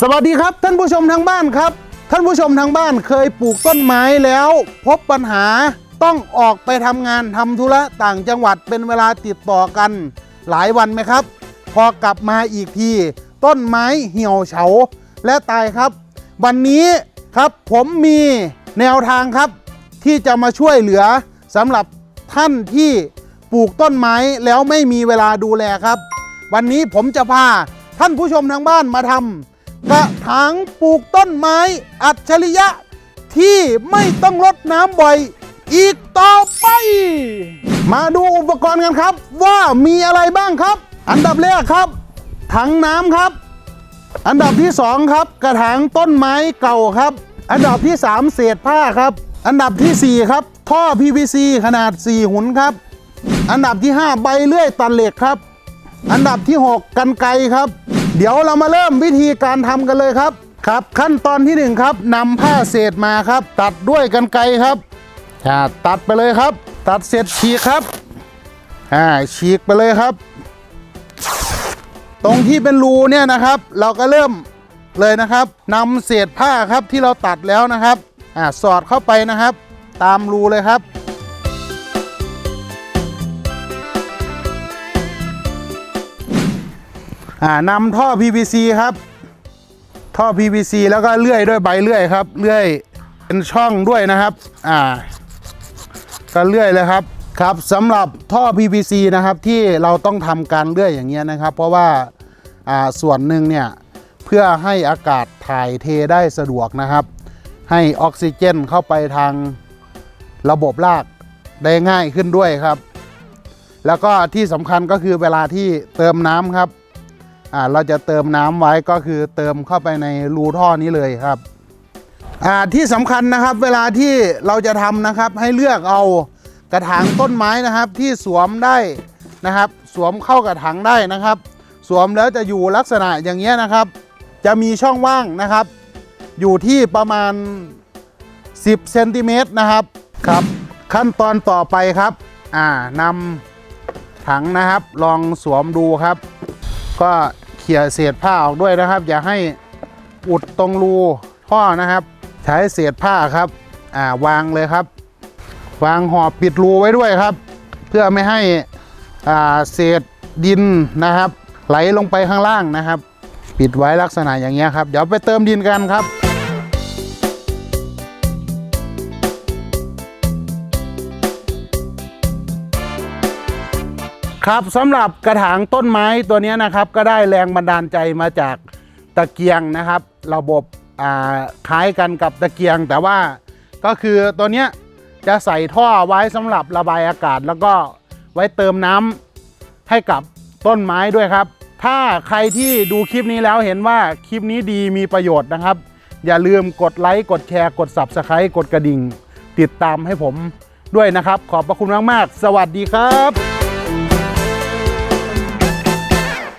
สวัสดีครับท่านผู้ชมทางบ้านครับ ท่านผู้ชมทางบ้านเคยปลูกต้นไม้แล้ว พบปัญหาต้องออกไปทำงานทำธุระต่างจังหวัดเป็นเวลาติดต่อกันหลายวันไหมครับ พอกลับมาอีกที ต้นไม้เหี่ยวเฉาและตายครับ วันนี้ครับผมมีแนวทางครับ ที่จะมาช่วยเหลือสำหรับท่านที่ปลูกต้นไม้แล้วไม่มีเวลาดูแลครับ วันนี้ผมจะพาท่านผู้ชมทางบ้านมาทำ กระถางปลูกต้นไม้อัจฉริยะ ที่ไม่ต้องรดน้ำบ่อยอีกต่อไป มาดูอุปกรณ์กันครับ ว่ามีอะไรบ้างครับ อันดับแรกครับ ถังน้ำครับ อันดับที่2ครับ กระถางต้นไม้เก่าครับ อันดับที่3เศษผ้าครับ อันดับที่สี่ครับ ท่อ PVC ขนาด 4 หุนครับ อันดับที่ 5 ใบเลื่อยตัดเหล็กครับ อันดับที่ 6 กันไกครับ เดี๋ยวเรามาเริ่มวิธีการทำกันเลยครับครับ ขั้นตอนที่1ครับนำผ้าเศษมาครับ ตัดด้วยกันไกรครับอ่าตัดไปเลยครับ ตัดเสร็จฉีกครับอ่าฉีกไปเลยครับ ตรงที่เป็นรูเนี่ยนะครับ เราก็เริ่มเลยนะครับนำเศษผ้าครับที่เราตัดแล้วนะครับอ่าสอดเข้าไปนะครับ ตามรูเลยครับ อ่านำท่อ PVC ครับ ท่อ PVC แล้วก็เลื่อยด้วยใบเลื่อยครับเลื่อยเป็นช่องด้วยนะครับ อ่าก็เลื่อยเลยครับครับสำหรับท่อ PVC นะครับที่เราต้องทำการเลื่อยอย่างเงี้ยนะครับ เพราะว่าอ่าส่วนหนึ่งเนี่ยเพื่อให้อากาศถ่ายเทได้สะดวกนะครับ ให้ออกซิเจนเข้าไปทางระบบรากได้ง่ายขึ้นด้วยครับ แล้วก็ที่สำคัญก็คือเวลาที่เติมน้ำครับ เราจะเติมน้ำไว้ก็คือเติมเข้าไปในรูท่อนี้เลยครับอ่าที่สำคัญนะครับเวลาที่เราจะทำนะครับให้เลือกเอากระถางต้นไม้นะครับที่สวมได้นะครับ สวมเข้ากระถางได้นะครับ สวมแล้วจะอยู่ลักษณะอย่างเงี้ยนะครับ จะมีช่องว่างนะครับ อยู่ที่ประมาณ 10เซนติเมตรนะครับครับ ขั้นตอนต่อไปครับ อ่านำถังนะครับ ลองสวมดูครับ ก็เขี่ยเศษผ้าออกด้วยนะครับ อย่าให้อุดตรงรูท่อนะครับ ใช้เศษผ้าครับอ่าวางเลยครับ วางห่อปิดรูไว้ด้วยครับ เพื่อไม่ให้อ่าเศษดินนะครับ ไหลลงไปข้างล่างนะครับ ปิดไว้ลักษณะอย่างเงี้ยครับ เดี๋ยวไปเติมดินกันครับ ครับสำหรับกระถางต้นไม้ตัวนี้นะครับก็ได้แรงบันดาลใจมาจากตะเกียงนะครับ ระบบอ่าคล้ายกันกับตะเกียง แต่ว่าก็คือตัวนี้จะใส่ท่อไว้สำหรับระบายอากาศ แล้วก็ไว้เติมน้ำให้กับต้นไม้ด้วยครับ ถ้าใครที่ดูคลิปนี้แล้วเห็นว่าคลิปนี้ดีมีประโยชน์นะครับ อย่าลืมกดไลค์กดแชร์กด Subscribe กดกระดิ่ง ติดตามให้ผมด้วยนะครับ ขอบพระคุณมากๆ สวัสดีครับ